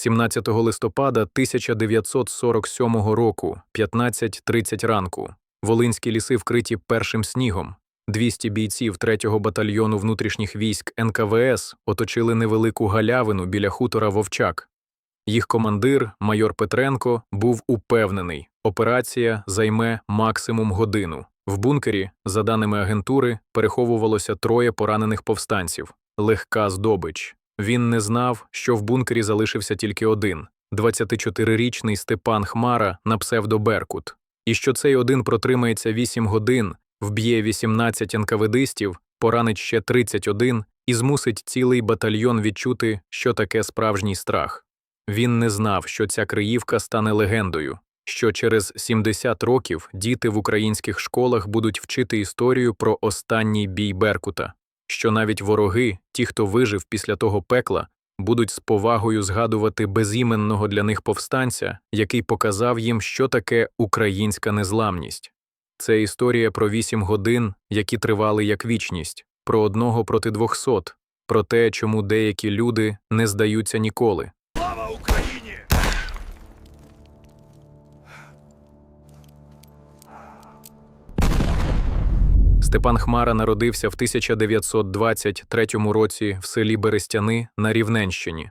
17 листопада 1947 року, 15.30 ранку. Волинські ліси вкриті першим снігом. 200 бійців 3-го батальйону внутрішніх військ НКВС оточили невелику галявину біля хутора Вовчак. Їх командир, майор Петренко, був упевнений, операція займе максимум годину. В бункері, за даними агентури, переховувалося троє поранених повстанців легка здобич. Він не знав, що в бункері залишився тільки один 24-річний Степан Хмара на псевдо Беркут, і що цей один протримається 8 годин, вб'є 18 НКВДистів, поранить ще 31 і змусить цілий батальйон відчути, що таке справжній страх. Він не знав, що ця Криївка стане легендою, що через 70 років діти в українських школах будуть вчити історію про останній бій Беркута, що навіть вороги, ті, хто вижив після того пекла, будуть з повагою згадувати безіменного для них повстанця, який показав їм, що таке українська незламність. Це історія про вісім годин, які тривали як вічність, про одного проти двохсот, про те, чому деякі люди не здаються ніколи. Степан Хмара народився в 1923 році в селі Берестяни на Рівненщині.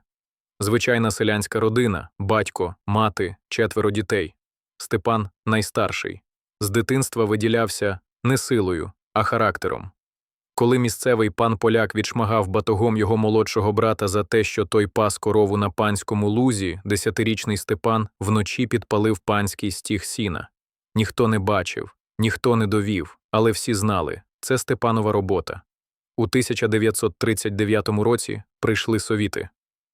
Звичайна селянська родина, батько, мати, четверо дітей. Степан найстарший. З дитинства виділявся не силою, а характером. Коли місцевий пан поляк відшмагав батогом його молодшого брата за те, що той пас корову на панському лузі, десятирічний Степан вночі підпалив панський стіг сіна. Ніхто не бачив, ніхто не довів, але всі знали це Степанова робота. У 1939 році прийшли совіти.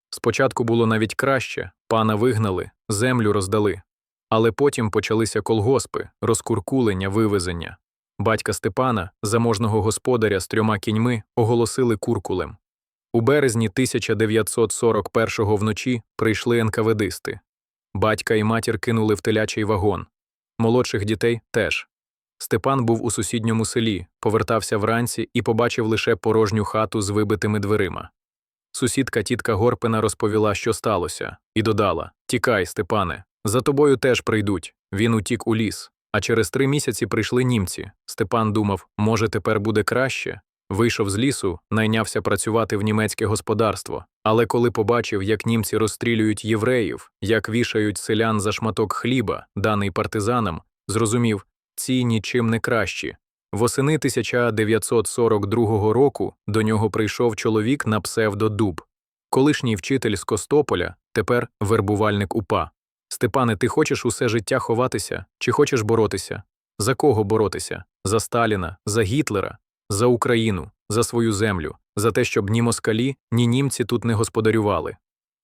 Спочатку було навіть краще, пана вигнали, землю роздали. Але потім почалися колгоспи, розкуркулення, вивезення. Батька Степана, заможного господаря з трьома кіньми, оголосили куркулем. У березні 1941-го вночі прийшли НКВДисти. Батька і матір кинули в телячий вагон. Молодших дітей теж. Степан був у сусідньому селі, повертався вранці і побачив лише порожню хату з вибитими дверима. Сусідка тітка Горпина розповіла, що сталося, і додала Тікай, Степане, за тобою теж прийдуть. Він утік у ліс. А через три місяці прийшли німці. Степан думав, може, тепер буде краще. Вийшов з лісу, найнявся працювати в німецьке господарство. Але коли побачив, як німці розстрілюють євреїв, як вішають селян за шматок хліба, даний партизанам, зрозумів, ці нічим не кращі. Восени 1942 року до нього прийшов чоловік на псевдо Дуб. Колишній вчитель з Костополя, тепер вербувальник УПА. Степане, ти хочеш усе життя ховатися чи хочеш боротися? За кого боротися? За Сталіна, за Гітлера, за Україну, за свою землю, за те, щоб ні москалі, ні німці тут не господарювали.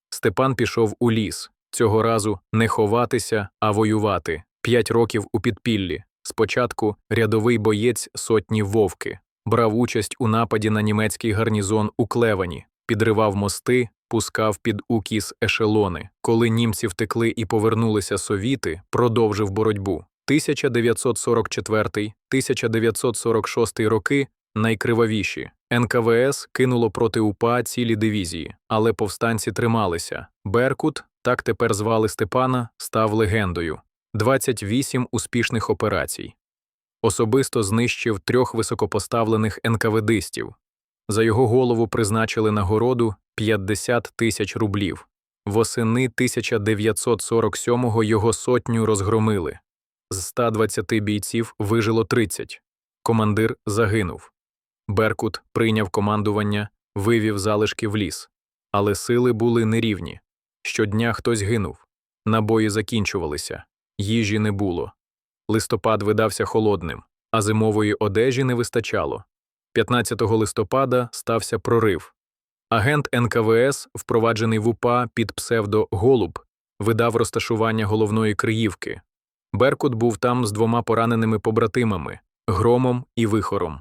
Степан пішов у ліс, цього разу не ховатися, а воювати. П'ять років у підпіллі. Спочатку рядовий боєць сотні вовки, брав участь у нападі на німецький гарнізон у Клевані, підривав мости, пускав під укіс ешелони. Коли німці втекли і повернулися совіти, продовжив боротьбу. 1944-1946 роки найкривавіші. НКВС кинуло проти УПА цілі дивізії, але повстанці трималися. Беркут, так тепер звали Степана, став легендою. 28 успішних операцій. Особисто знищив трьох високопоставлених НКВДистів. За його голову призначили нагороду 50 тисяч рублів. Восени 1947-го його сотню розгромили. З 120 бійців вижило 30. Командир загинув. Беркут прийняв командування, вивів залишки в ліс. Але сили були нерівні. Щодня хтось гинув. Набої закінчувалися. Їжі не було. Листопад видався холодним, а зимової одежі не вистачало. 15 листопада стався прорив. Агент НКВС, впроваджений в УПА під псевдо Голуб, видав розташування головної Криївки. Беркут був там з двома пораненими побратимами громом і вихором.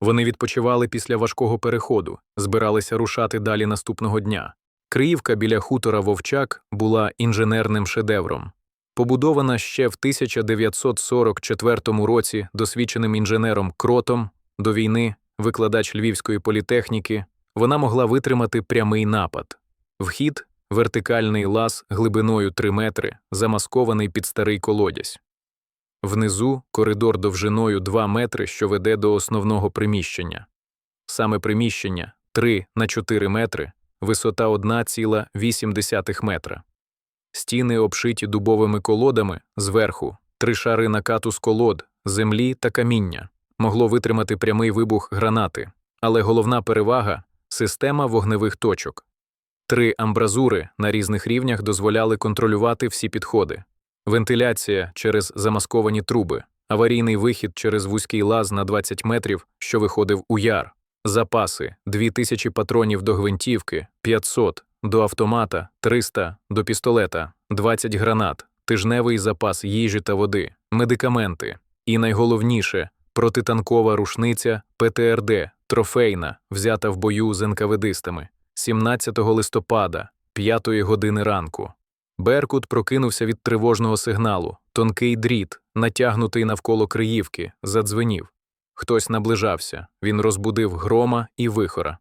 Вони відпочивали після важкого переходу, збиралися рушати далі наступного дня. Криївка біля хутора Вовчак була інженерним шедевром. Побудована ще в 1944 році досвідченим інженером Кротом до війни, викладач Львівської політехніки, вона могла витримати прямий напад. Вхід вертикальний лаз глибиною 3 метри, замаскований під старий колодязь. Внизу коридор довжиною 2 метри, що веде до основного приміщення. Саме приміщення 3 на 4 метри, висота 1,8 метра. Стіни обшиті дубовими колодами зверху, три шари накату з колод, землі та каміння. Могло витримати прямий вибух гранати, але головна перевага система вогневих точок. Три амбразури на різних рівнях дозволяли контролювати всі підходи. Вентиляція через замасковані труби, аварійний вихід через вузький лаз на 20 метрів, що виходив у яр, запаси 2000 патронів до гвинтівки, 500, до автомата, 300, до пістолета, 20 гранат, тижневий запас їжі та води, медикаменти. І найголовніше протитанкова рушниця ПТРД, трофейна, взята в бою з НКВДистами 17 листопада, 5 години ранку. Беркут прокинувся від тривожного сигналу. Тонкий дріт, натягнутий навколо Криївки, задзвенів. Хтось наближався. Він розбудив грома і вихора.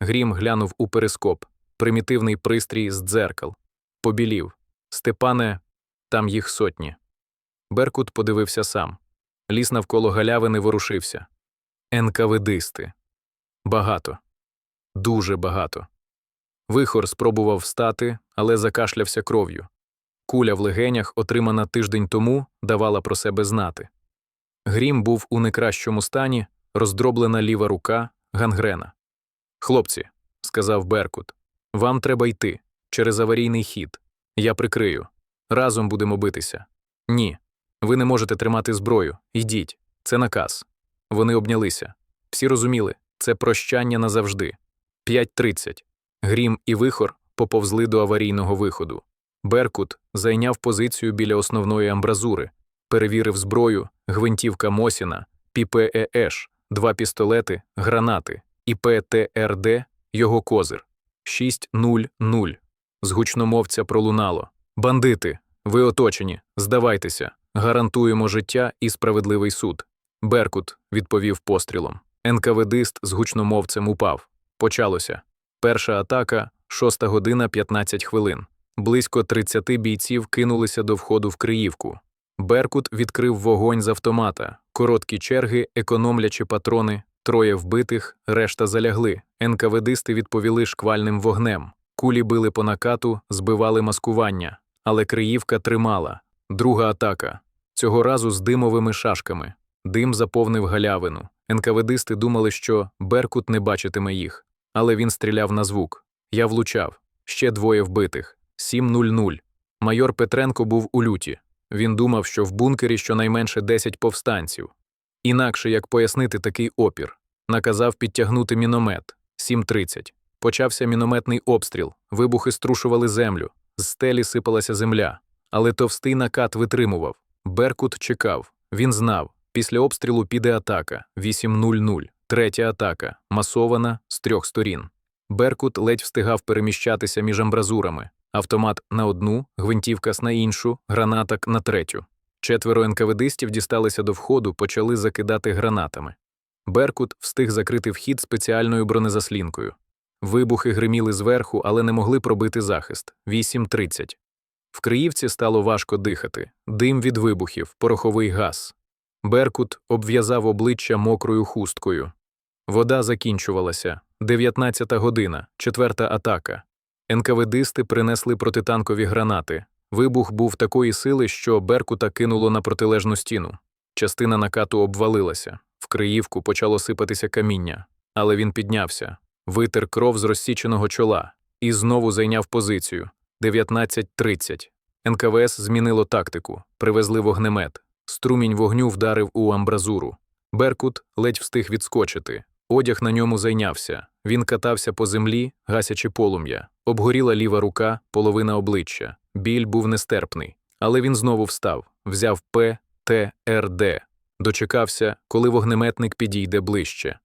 Грім глянув у перископ, примітивний пристрій з дзеркал. Побілів. Степане, там їх сотні. Беркут подивився сам. Ліс навколо галявини ворушився. НКВДисти. Багато. Дуже багато. Вихор спробував встати, але закашлявся кров'ю. Куля в легенях, отримана тиждень тому, давала про себе знати. Грім був у некращому стані, роздроблена ліва рука, гангрена. Хлопці, сказав Беркут, вам треба йти через аварійний хід. Я прикрию. Разом будемо битися. Ні. Ви не можете тримати зброю. Йдіть. Це наказ. Вони обнялися. Всі розуміли, це прощання назавжди. 5.30. Грім і вихор поповзли до аварійного виходу. Беркут зайняв позицію біля основної амбразури, перевірив зброю, гвинтівка Мосіна, ПІПЕЕШ, два пістолети, гранати і ПТРД, його козир. 6.00. З гучномовця пролунало. Бандити, ви оточені, здавайтеся, гарантуємо життя і справедливий суд. Беркут відповів пострілом. НКВДист з гучномовцем упав. Почалося. Перша атака, 6 година 15 хвилин. Близько 30 бійців кинулися до входу в Криївку. Беркут відкрив вогонь з автомата, короткі черги, економлячи патрони, троє вбитих, решта залягли. НКВДисти відповіли шквальним вогнем. Кулі били по накату, збивали маскування, але Криївка тримала. Друга атака. Цього разу з димовими шашками. Дим заповнив галявину. НКВДисти думали, що Беркут не бачитиме їх. Але він стріляв на звук. Я влучав. Ще двоє вбитих. 7.00. Майор Петренко був у люті. Він думав, що в бункері щонайменше 10 повстанців. Інакше як пояснити такий опір. Наказав підтягнути міномет 7.30. Почався мінометний обстріл, вибухи струшували землю, з стелі сипалася земля. Але товстий накат витримував. Беркут чекав. Він знав. Після обстрілу піде атака 8.00. Третя атака, масована з трьох сторін. Беркут ледь встигав переміщатися між амбразурами, автомат на одну, гвинтівка на іншу, гранаток на третю. Четверо НКВДистів дісталися до входу, почали закидати гранатами. Беркут встиг закрити вхід спеціальною бронезаслінкою. Вибухи гриміли зверху, але не могли пробити захист 8.30. В Криївці стало важко дихати, дим від вибухів, пороховий газ. Беркут обв'язав обличчя мокрою хусткою. Вода закінчувалася. 19 година, четверта атака. НКВДисти принесли протитанкові гранати. Вибух був такої сили, що Беркута кинуло на протилежну стіну. Частина накату обвалилася. В Криївку почало сипатися каміння. Але він піднявся, витер кров з розсіченого чола і знову зайняв позицію. 19.30. НКВС змінило тактику, привезли вогнемет. Струмінь вогню вдарив у амбразуру. Беркут ледь встиг відскочити. Одяг на ньому зайнявся. Він катався по землі, гасячи полум'я. Обгоріла ліва рука, половина обличчя. Біль був нестерпний. Але він знову встав, взяв П, Т, Р. Дочекався, коли вогнеметник підійде ближче.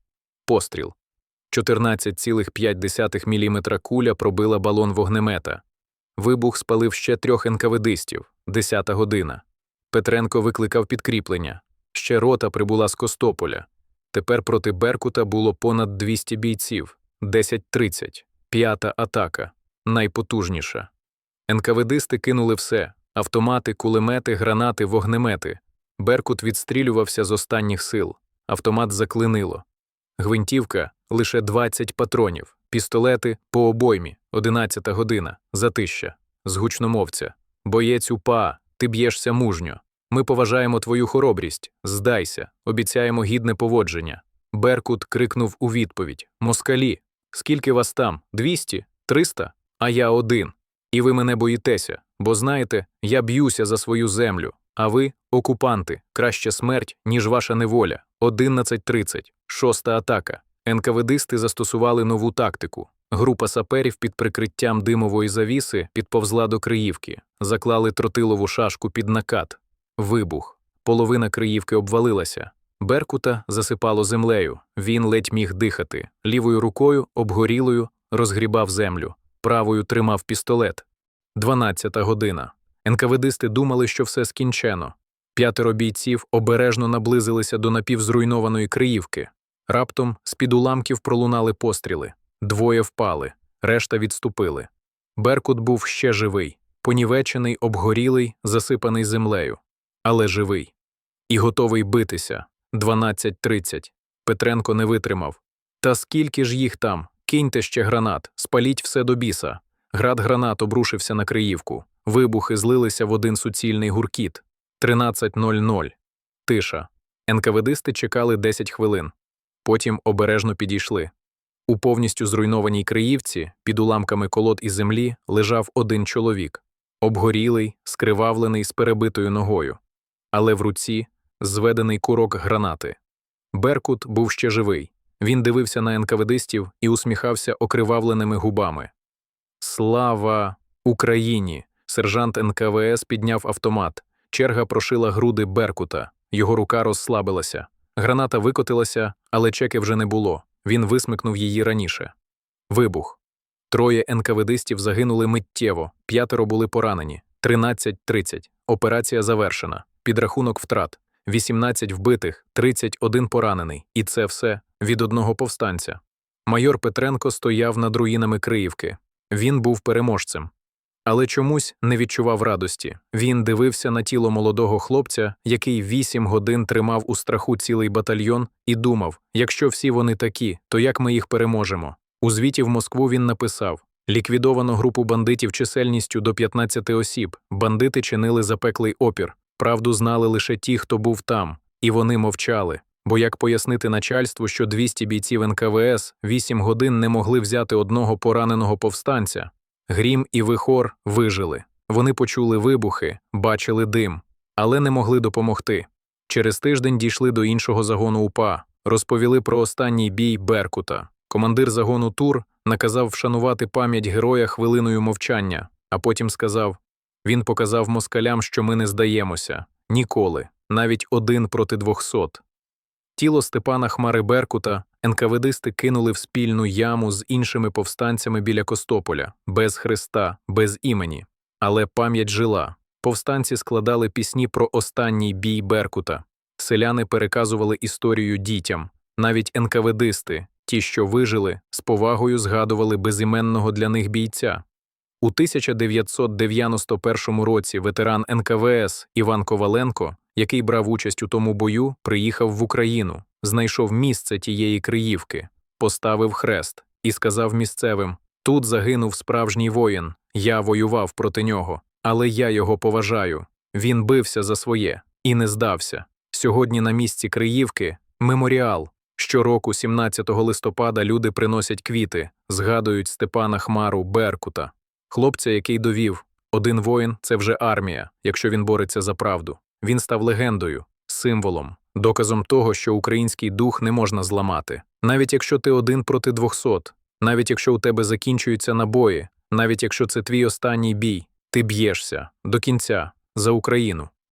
Постріл. 14,5 мм куля пробила балон вогнемета. Вибух спалив ще трьох НКВДистів. Десята година. Петренко викликав підкріплення. Ще рота прибула з Костополя. Тепер проти Беркута було понад 200 бійців. 10.30. П'ята атака. найпотужніша. НКВДисти кинули все автомати, кулемети, гранати, вогнемети. Беркут відстрілювався з останніх сил. Автомат заклинило. Гвинтівка лише 20 патронів, пістолети по обоймі, 11 година, затища, з гучномовця. Боєць УПА, ти б'єшся мужньо. Ми поважаємо твою хоробрість. Здайся, обіцяємо гідне поводження. Беркут крикнув у відповідь: Москалі, скільки вас там? Двісті? Триста? А я один. І ви мене боїтеся, бо знаєте, я б'юся за свою землю. А ви, окупанти, краще смерть, ніж ваша неволя. 11.30. Шоста атака. НКВДисти застосували нову тактику. Група саперів під прикриттям димової завіси підповзла до Криївки, заклали тротилову шашку під накат. Вибух. Половина Криївки обвалилася. Беркута засипало землею. Він ледь міг дихати. Лівою рукою, обгорілою, розгрібав землю, правою тримав пістолет. Дванадцята година. НКВДисти думали, що все скінчено. П'ятеро бійців обережно наблизилися до напівзруйнованої Криївки. Раптом з-під уламків пролунали постріли. Двоє впали, решта відступили. Беркут був ще живий, понівечений, обгорілий, засипаний землею, але живий. І готовий битися. 12.30. Петренко не витримав. Та скільки ж їх там? Киньте ще гранат, спаліть все до біса. Град гранат обрушився на Криївку. Вибухи злилися в один суцільний гуркіт. 13.00. Тиша. НКВДисти чекали 10 хвилин. Потім обережно підійшли. У повністю зруйнованій Криївці, під уламками колод і землі, лежав один чоловік обгорілий, скривавлений з перебитою ногою, але в руці зведений курок гранати. Беркут був ще живий. Він дивився на НКВДистів і усміхався окривавленими губами. Слава Україні! Сержант НКВС підняв автомат. Черга прошила груди Беркута. Його рука розслабилася. Граната викотилася, але чеки вже не було. Він висмикнув її раніше. Вибух. Троє НКВДистів загинули миттєво, п'ятеро були поранені. 13.30. Операція завершена. Підрахунок втрат. 18 вбитих, 31 поранений. І це все від одного повстанця. Майор Петренко стояв над руїнами Криївки. Він був переможцем. Але чомусь не відчував радості. Він дивився на тіло молодого хлопця, який вісім годин тримав у страху цілий батальйон, і думав: якщо всі вони такі, то як ми їх переможемо? У звіті в Москву він написав: ліквідовано групу бандитів чисельністю до 15 осіб. Бандити чинили запеклий опір. Правду знали лише ті, хто був там, і вони мовчали. Бо як пояснити начальству, що 200 бійців НКВС 8 годин не могли взяти одного пораненого повстанця? Грім і вихор вижили. Вони почули вибухи, бачили дим, але не могли допомогти. Через тиждень дійшли до іншого загону УПА, розповіли про останній бій Беркута. Командир загону Тур наказав вшанувати пам'ять героя хвилиною мовчання, а потім сказав: він показав москалям, що ми не здаємося ніколи, навіть один проти двохсот. Тіло Степана Хмари Беркута НКВДисти кинули в спільну яму з іншими повстанцями біля Костополя, без хреста, без імені. Але пам'ять жила. Повстанці складали пісні про останній бій Беркута. Селяни переказували історію дітям, навіть НКВДисти, ті, що вижили, з повагою згадували безіменного для них бійця. У 1991 році ветеран НКВС Іван Коваленко, який брав участь у тому бою, приїхав в Україну, знайшов місце тієї Криївки, поставив хрест і сказав місцевим: тут загинув справжній воїн, я воював проти нього, але я його поважаю. Він бився за своє і не здався. Сьогодні на місці Криївки меморіал. Щороку, 17 листопада, люди приносять квіти, згадують Степана Хмару Беркута, хлопця, який довів один воїн це вже армія, якщо він бореться за правду. Він став легендою, символом, доказом того, що український дух не можна зламати. Навіть якщо ти один проти двохсот, навіть якщо у тебе закінчуються набої, навіть якщо це твій останній бій, ти б'єшся до кінця за Україну.